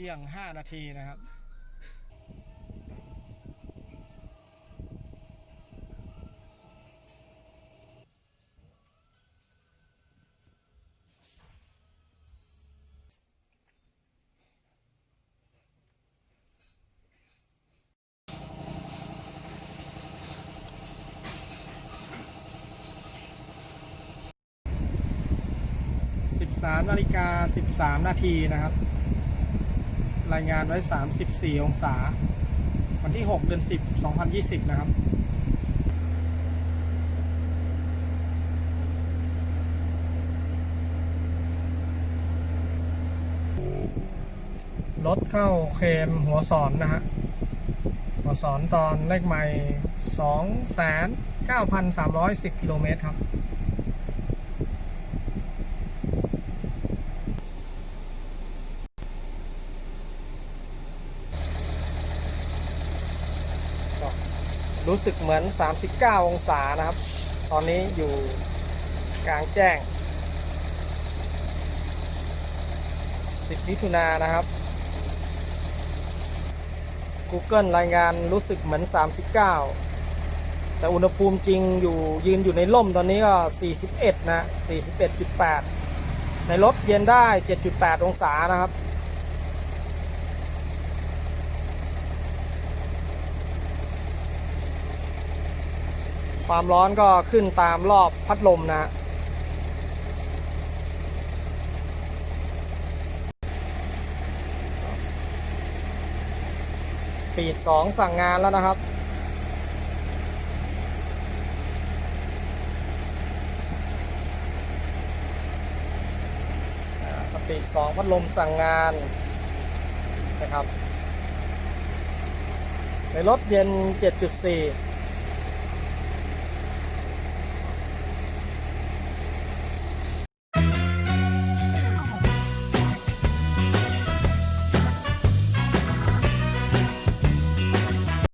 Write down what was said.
ที่ยง 5 นาทีนะครับ13นาฬิกา13 นาทีนะครับ รายงานไว้ 34 องศา วันที่ 6 เดือน 10 2020 นะครับรถเข้าเคมหัวสอนนะฮะ หัวสอนตอนเลขไม่ 2,9,310 กิโลเมตรครับ รู้สึกเหมือน 39 องศานะครับ ตอนนี้อยู่กลางแจ้ง 10มิถุนานนะครับ Google รายงานรู้สึกเหมือน 39 แต่อุณหภูมิจริงอยู่ยืนอยู่ในร่มตอนนี้ก็ 41 นะ 41.8 ในรถเย็นได้ 7.8 องศานะครับ ความร้อนก็ขึ้นตามรอบพัดลมนะฮะปีดสองสั่งงานแล้วนะครับสปีดสองพัดลมสั่งงานนะครับ ในรถเย็น 7.4